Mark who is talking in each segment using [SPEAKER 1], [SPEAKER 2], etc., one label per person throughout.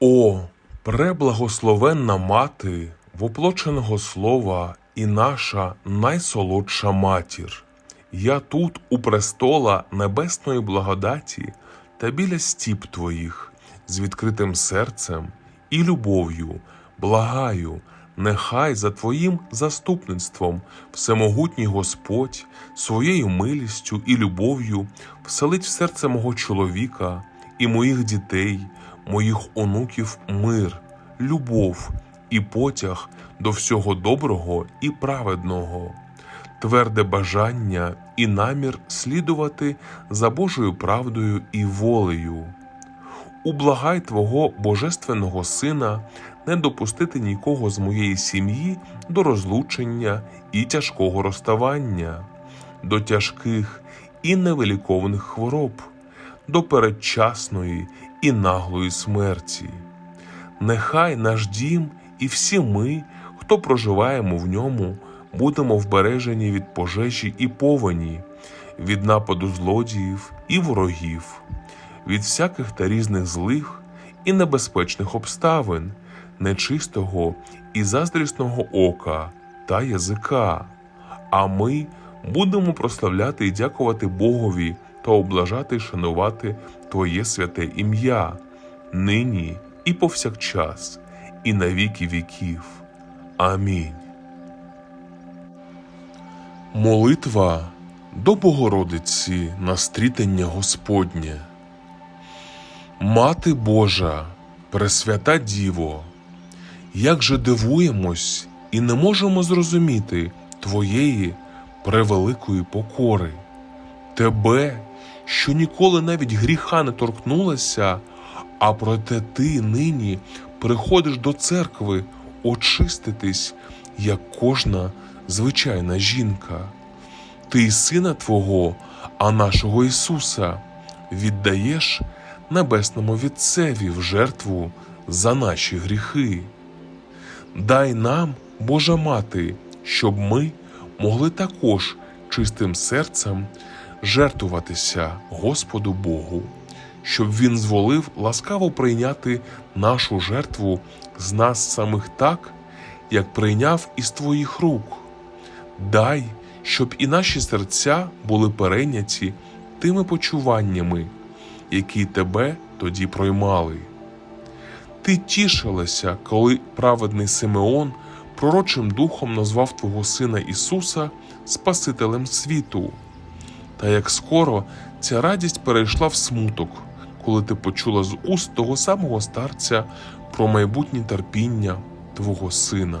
[SPEAKER 1] О, преблагословенна мати, воплоченого слова і наша найсолодша матір. Я тут, у престола небесної благодаті та біля стіп твоїх, з відкритим серцем і любов'ю, благаю, нехай за твоїм заступництвом всемогутній Господь своєю милістю і любов'ю вселить в серце мого чоловіка і моїх дітей, моїх онуків мир, любов і потяг до всього доброго і праведного, тверде бажання і намір слідувати за Божою правдою і волею. Ублагай Твого Божественного Сина не допустити нікого з моєї сім'ї до розлучення і тяжкого розставання, до тяжких і невилікованих хвороб, до передчасної і наглої смерті. Нехай наш дім і всі ми, хто проживаємо в ньому, будемо вбережені від пожежі і повені, від нападу злодіїв і ворогів, від всяких та різних злих і небезпечних обставин, нечистого і заздрісного ока та язика. А ми будемо прославляти і дякувати Богові та облажати і шанувати Твоє святе ім'я, нині і повсякчас, і на віки віків. Амінь. Молитва до Богородиці на стрітення Господнє. Мати Божа, Пресвята Діво, як же дивуємось і не можемо зрозуміти Твоєї превеликої покори, Тебе, що ніколи навіть гріха не торкнулася, а проте ти нині приходиш до церкви очиститись, як кожна звичайна жінка. Ти й сина Твого, а нашого Ісуса, віддаєш небесному Вітцеві в жертву за наші гріхи. Дай нам, Божа Мати, щоб ми могли також чистим серцем жертвуватися Господу Богу, щоб Він зволив ласкаво прийняти нашу жертву з нас самих так, як прийняв із Твоїх рук. Дай, щоб і наші серця були перейняті тими почуваннями, які тебе тоді проймали. Ти тішилася, коли праведний Симеон пророчим духом назвав Твого Сина Ісуса Спасителем світу. Та як скоро ця радість перейшла в смуток, коли ти почула з уст того самого старця про майбутнє терпіння Твого Сина.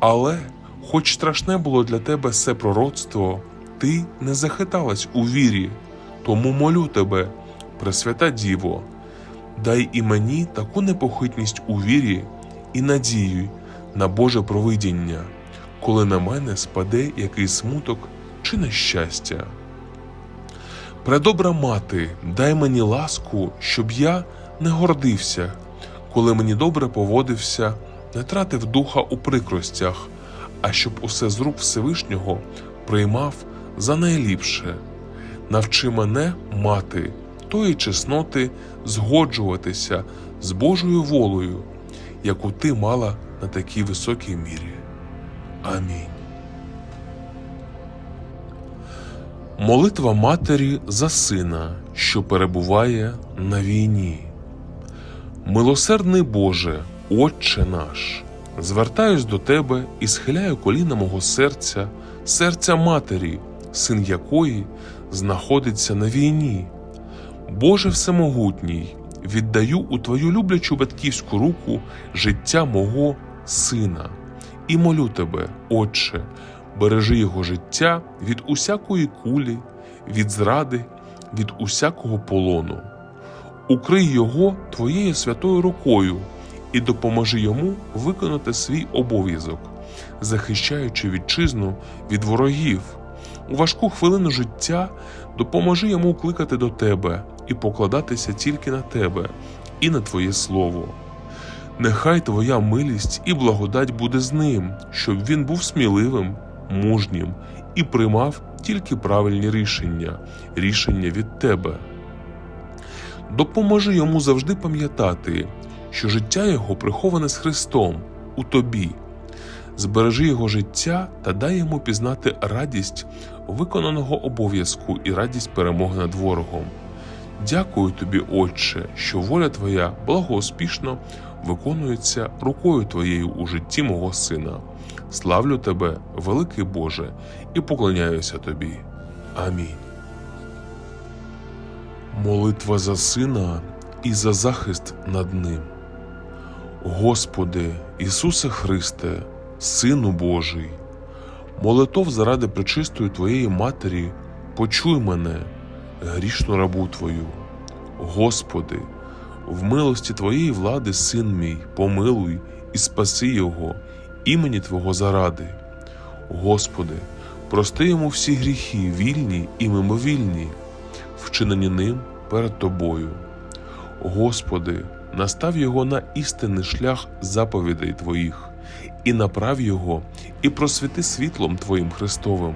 [SPEAKER 1] Але, хоч страшне було для тебе все пророцтво, ти не захиталась у вірі, тому молю тебе, Пресвята Діво, дай і мені таку непохитність у вірі і надію на Боже провидіння, коли на мене спаде якийсь смуток чи нещастя. Предобра мати, дай мені ласку, щоб я не гордився, коли мені добре поводився, не тратив духа у прикростях, а щоб усе з рук Всевишнього приймав за найліпше. Навчи мене, мати, тої чесноти згоджуватися з Божою волею, яку ти мала на такій високій мірі. Амінь. Молитва матері за сина, що перебуває на війні. Милосердний Боже, Отче наш, звертаюсь до Тебе і схиляю коліна мого серця, серця матері, син якої знаходиться на війні. Боже Всемогутній, віддаю у Твою люблячу батьківську руку життя мого сина і молю Тебе, Отче, бережи його життя від усякої кулі, від зради, від усякого полону. Укрий його Твоєю святою рукою і допоможи йому виконати свій обов'язок, захищаючи вітчизну від ворогів. У важку хвилину життя допоможи йому кликати до тебе і покладатися тільки на тебе і на Твоє Слово. Нехай Твоя милість і благодать буде з ним, щоб він був сміливим, мужнім і приймав тільки правильні рішення, рішення від Тебе. Допоможи йому завжди пам'ятати, що життя його приховане з Христом у тобі. Збережи його життя та дай йому пізнати радість виконаного обов'язку і радість перемоги над ворогом. Дякую тобі, Отче, що воля Твоя благоуспішно виконується рукою Твоєю у житті мого сина. Славлю Тебе, великий Боже, і поклоняюся Тобі. Амінь. Молитва за сина і за захист над ним. Господи, Ісусе Христе, Сину Божий, молитов заради пречистої Твоєї Матері, почуй мене, грішну рабу Твою. Господи, в милості Твоєї влади, син мій, помилуй і спаси Його, імені Твого заради. Господи, прости йому всі гріхи, вільні і мимовільні, вчинені ним перед Тобою. Господи, настав його на істинний шлях заповідей Твоїх, і направ його, і просвіти світлом Твоїм Христовим,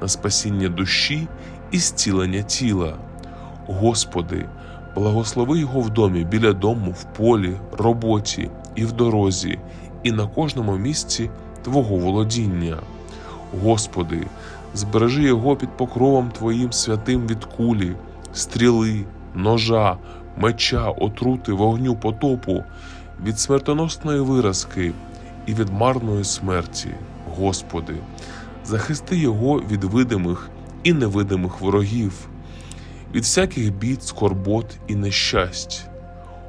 [SPEAKER 1] на спасіння душі і зцілення тіла. Господи, благослови його в домі, біля дому, в полі, роботі і в дорозі, і на кожному місці Твого володіння. Господи, збережи його під покровом Твоїм святим від кулі, стріли, ножа, меча, отрути, вогню, потопу, від смертоносної виразки і від марної смерті. Господи, захисти його від видимих і невидимих ворогів, від всяких бід, скорбот і нещасть.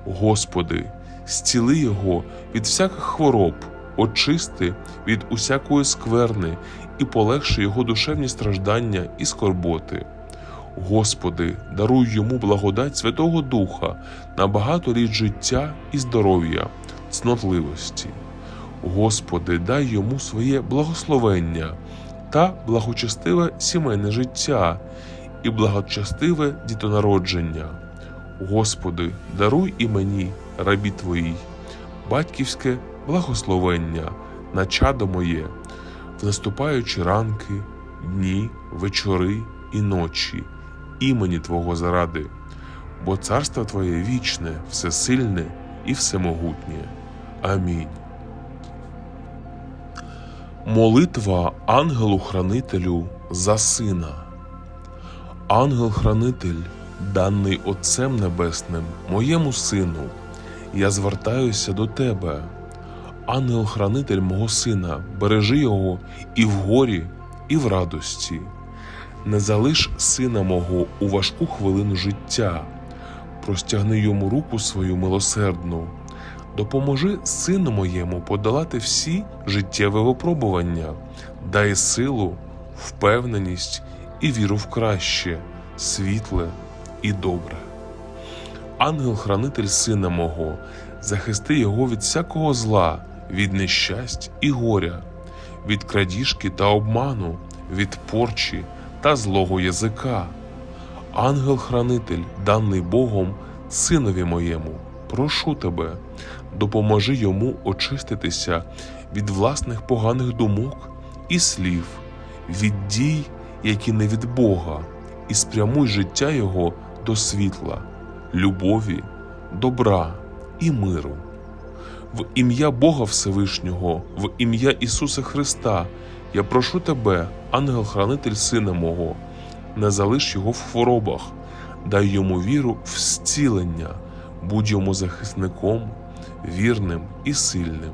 [SPEAKER 1] Господи, зціли його від всяких хвороб, очисти від усякої скверни і полегши його душевні страждання і скорботи. Господи, даруй йому благодать Святого Духа на багато літ життя і здоров'я, цнотливості. Господи, дай йому своє благословення та благочестиве сімейне життя і благочестиве дітонародження. Господи, даруй і мені, рабі Твоїй, батьківське благословення на чадо моє, в наступаючі ранки, дні, вечори і ночі, імені Твого заради, бо царство Твоє вічне, всесильне і всемогутнє. Амінь. Молитва ангелу-хранителю за сина. Ангел-хранитель, даний Отцем Небесним, моєму сину, я звертаюся до тебе. Ангел-хранитель мого сина, бережи його і в горі, і в радості. Не залиш сина мого у важку хвилину життя, простягни йому руку свою милосердну, допоможи сину моєму подолати всі життєві випробування, дай силу, впевненість і віру в краще, світле і добре. Ангел-хранитель сина мого, захисти його від всякого зла, від нещасть і горя, від крадіжки та обману, від порчі та злого язика. Ангел-хранитель, даний Богом, синові моєму, прошу тебе, допоможи йому очиститися від власних поганих думок і слів, від дій, які не від Бога, і спрямуй життя його до світла, любові, добра і миру. В ім'я Бога Всевишнього, в ім'я Ісуса Христа, я прошу тебе, ангел-хранитель сина мого, не залиш його в хворобах, дай йому віру в зцілення, будь йому захисником, вірним і сильним.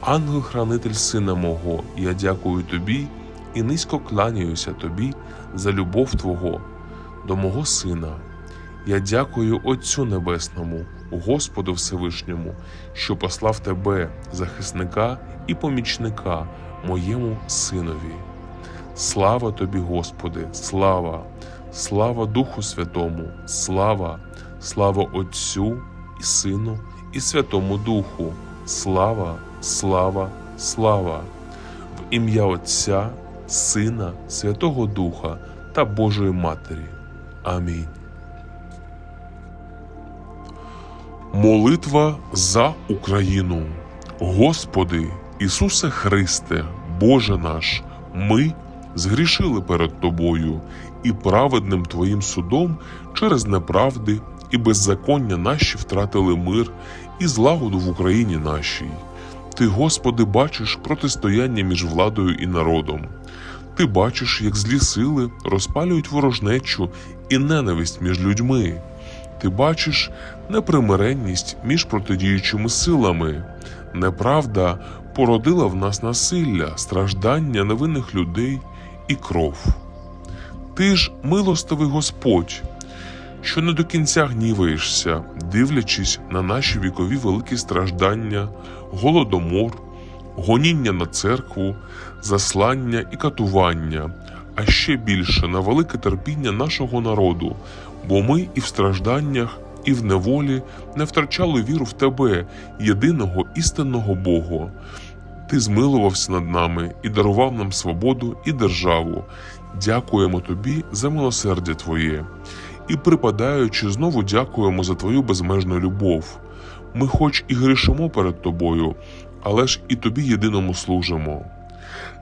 [SPEAKER 1] Ангел-хранитель сина мого, я дякую тобі і низько кланяюся тобі за любов Твого до мого сина. Я дякую Отцю Небесному, Господу Всевишньому, що послав тебе, захисника і помічника, моєму синові. Слава тобі, Господи, слава, слава Духу Святому, слава, слава Отцю і Сину, і Святому Духу, слава, слава, слава, в ім'я Отця, Сина, Святого Духа та Божої Матері. Амінь. Молитва за Україну. Господи, Ісусе Христе, Боже наш, ми згрішили перед Тобою і праведним Твоїм судом через неправди і беззаконня наші втратили мир і злагоду в Україні нашій. Ти, Господи, бачиш протистояння між владою і народом. Ти бачиш, як злі сили розпалюють ворожнечу і ненависть між людьми. Ти бачиш непримиренність між протидіючими силами. Неправда породила в нас насилля, страждання невинних людей і кров. Ти ж милостивий Господь, що не до кінця гніваєшся, дивлячись на наші вікові великі страждання, голодомор, гоніння на церкву, заслання і катування, а ще більше на велике терпіння нашого народу, бо ми і в стражданнях, і в неволі не втрачали віру в Тебе, єдиного істинного Бога. Ти змилувався над нами і дарував нам свободу і державу. Дякуємо тобі за милосердя Твоє. І припадаючи, знову дякуємо за Твою безмежну любов. Ми, хоч і грішимо перед Тобою, але ж і Тобі єдиному служимо.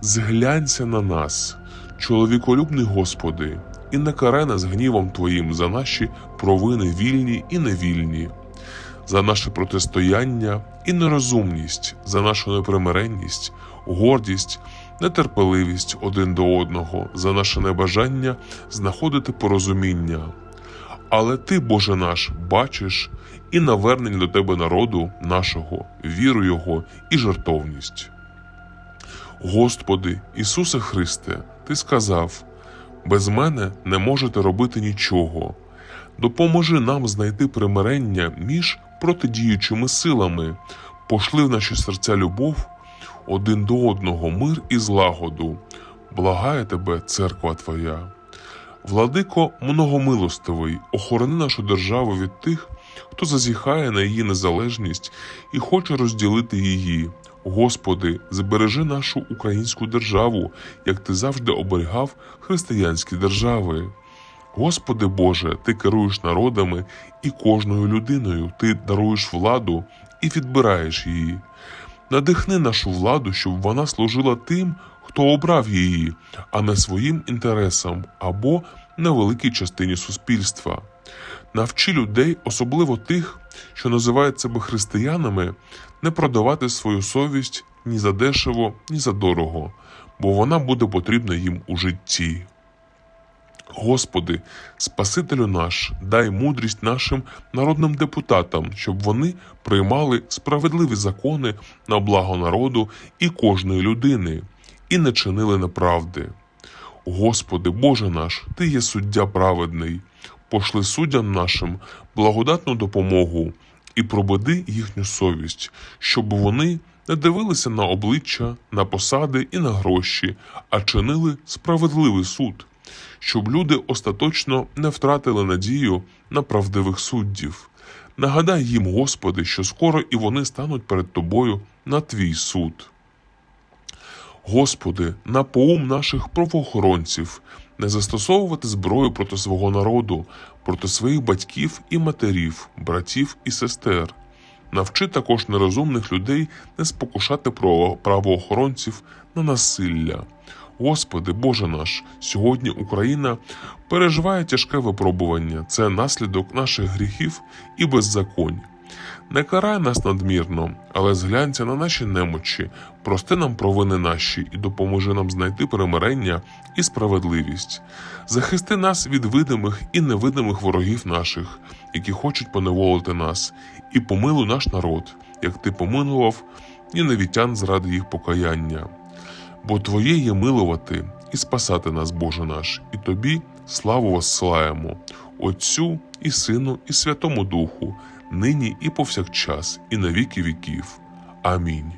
[SPEAKER 1] Зглянься на нас, чоловіколюбний Господи, і не карай нас гнівом Твоїм за наші провини вільні і невільні, за наше протистояння і нерозумність, за нашу непримиренність, гордість, нетерпеливість один до одного, за наше небажання знаходити порозуміння. Але ти, Боже наш, бачиш і навернень до тебе народу нашого, віру Його і жертовність. Господи, Ісусе Христе, Ти сказав: без мене не можете робити нічого. Допоможи нам знайти примирення між протидіючими силами, пошли в наші серця любов один до одного, мир і злагоду. Благає тебе, церква Твоя. Владико многомилостивий, охорони нашу державу від тих, хто зазіхає на її незалежність і хоче розділити її. Господи, збережи нашу українську державу, як ти завжди оберігав християнські держави. Господи Боже, Ти керуєш народами і кожною людиною, Ти даруєш владу і відбираєш її. Надихни нашу владу, щоб вона служила тим, хто обрав її, а не своїм інтересам або невеликій частині суспільства. Навчи людей, особливо тих, що називають себе християнами, не продавати свою совість ні за дешево, ні за дорого, бо вона буде потрібна їм у житті. Господи, Спасителю наш, дай мудрість нашим народним депутатам, щоб вони приймали справедливі закони на благо народу і кожної людини, і не чинили неправди. Господи, Боже наш, Ти є суддя праведний, пошли суддям нашим благодатну допомогу і пробуди їхню совість, щоб вони не дивилися на обличчя, на посади і на гроші, а чинили справедливий суд щоб люди остаточно не втратили надію на правдивих суддів. Нагадай їм, Господи, що скоро і вони стануть перед Тобою на Твій суд. Господи, на поум наших правоохоронців не застосовувати зброю проти свого народу, проти своїх батьків і матерів, братів і сестер. Навчи також нерозумних людей не спокушати правоохоронців на насилля. Господи, Боже наш, сьогодні Україна переживає тяжке випробування, це наслідок наших гріхів і беззаконь. Не карай нас надмірно, але зглянься на наші немочі, прости нам провини наші і допоможи нам знайти примирення і справедливість. Захисти нас від видимих і невидимих ворогів наших, які хочуть поневолити нас, і помилуй наш народ, як ти помилував ніневітян заради їх покаяння бо Твоє є милувати і спасати нас, Боже наш, і Тобі славу воссилаємо, Отцю і Сину, і Святому Духу, нині і повсякчас, і на віки віків. Амінь.